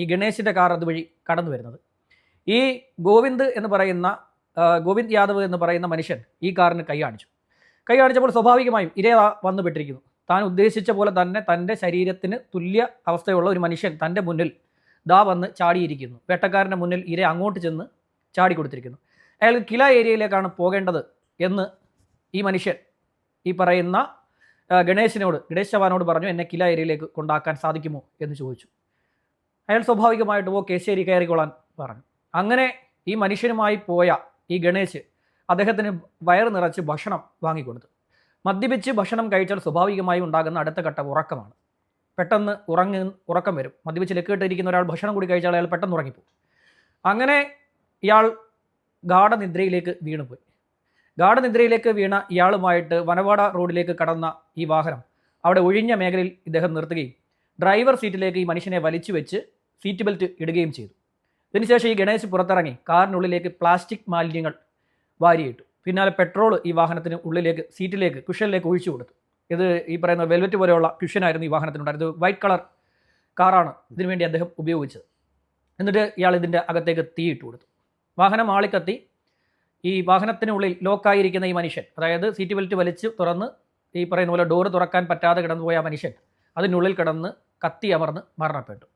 ഈ ഗണേശിന്റെ കാർ അതുവഴി കടന്നു വരുന്നത്. ഈ ഗോവിന്ദ് എന്ന് പറയുന്ന ഗോവിന്ദ് യാദവ് എന്ന് പറയുന്ന മനുഷ്യൻ ഈ കാറിന് കൈയാണിച്ചു കാണിച്ചു. കൈ കാണിച്ചപ്പോൾ സ്വാഭാവികമായും ഇരേ വന്നുപെട്ടിരിക്കുന്നു വന്നു പെട്ടിരിക്കുന്നു. താൻ ഉദ്ദേശിച്ച പോലെ തന്നെ തന്റെ ശരീരത്തിന് തുല്യ അവസ്ഥയുള്ള ഒരു മനുഷ്യൻ തന്റെ മുന്നിൽ ദാ വന്ന് ചാടിയിരിക്കുന്നു. വേട്ടക്കാരന്റെ മുന്നിൽ ഇര അങ്ങോട്ട് ചെന്ന് ചാടി കൊടുത്തിരിക്കുന്നു അയാൾ കില ഏരിയയിലേക്കാണ് പോകേണ്ടത് എന്ന് ഈ മനുഷ്യൻ ഈ പറയുന്ന ഗണേശിനോട് ഗണേശ് ചവാനോട് പറഞ്ഞു എന്നെ കില ഏരിയയിലേക്ക് കൊണ്ടാക്കാൻ സാധിക്കുമോ? എന്ന് ചോദിച്ചു. അയാൾ സ്വാഭാവികമായിട്ട് ഓ കേശേരി കയറിക്കൊള്ളാൻ പറഞ്ഞു. അങ്ങനെ ഈ മനുഷ്യനുമായി പോയ ഈ ഗണേശ് അദ്ദേഹത്തിന് വയറ് നിറച്ച് ഭക്ഷണം വാങ്ങിക്കൊടുത്തു. മദ്യപിച്ച് ഭക്ഷണം കഴിച്ചാൽ സ്വാഭാവികമായി ഉണ്ടാകുന്ന അടുത്ത ഘട്ടം ഉറക്കമാണ്. പെട്ടെന്ന് ഉറങ്ങി ഉറക്കം വരും. മദ്യപിച്ച് ലക്കിട്ടിരിക്കുന്ന ഒരാൾ ഭക്ഷണം കൂടി കഴിച്ചാൽ അയാൾ പെട്ടെന്ന് ഉറങ്ങിപ്പോകും. അങ്ങനെ ഇയാൾ ഗാഠനിദ്രയിലേക്ക് വീണുപോയി. ഗാഠനിദ്രയിലേക്ക് വീണ ഇയാളുമായിട്ട് വനവാട റോഡിലേക്ക് കടന്ന ഈ വാഹനം അവിടെ ഒഴിഞ്ഞ മേഖലയിൽ ഇദ്ദേഹം നിർത്തുകയും ഡ്രൈവർ സീറ്റിലേക്ക് ഈ മനുഷ്യനെ വലിച്ചു വെച്ച് സീറ്റ് ബെൽറ്റ് ഇടുകയും ചെയ്തു. അതിനുശേഷം ഈ ഗണേശ് പുറത്തിറങ്ങി കാറിനുള്ളിലേക്ക് പ്ലാസ്റ്റിക് മാലിന്യങ്ങൾ വാരിയിട്ടു. പിന്നാലെ പെട്രോൾ ഈ വാഹനത്തിന് ഉള്ളിലേക്ക് സീറ്റിലേക്ക് കുഷനിലേക്ക് ഒഴിച്ചു കൊടുത്തു. ഇത് ഈ പറയുന്ന വെൽവെറ്റ് പോലെയുള്ള കുഷനായിരുന്നു ഈ വാഹനത്തിനുണ്ടായിരുന്നത്. വൈറ്റ് കളർ കാറാണ് ഇതിനുവേണ്ടി അദ്ദേഹം ഉപയോഗിച്ചത്. എന്നിട്ട് ഇയാൾ ഇതിന്റെ അകത്തേക്ക് തീയിട്ട് കൊടുത്തു. വാഹനം ആളിക്കത്തി. ഈ വാഹനത്തിനുള്ളിൽ ലോക്കായിരിക്കുന്ന ഈ മനുഷ്യൻ അതായത് സീറ്റ് ബെൽറ്റ് വലിച്ച് തുറന്ന് ഈ പറയുന്ന പോലെ ഡോറ് തുറക്കാൻ പറ്റാതെ കിടന്നുപോയ ആ മനുഷ്യൻ അതിനുള്ളിൽ കിടന്ന് കത്തി അമർന്ന് മരണപ്പെട്ടു.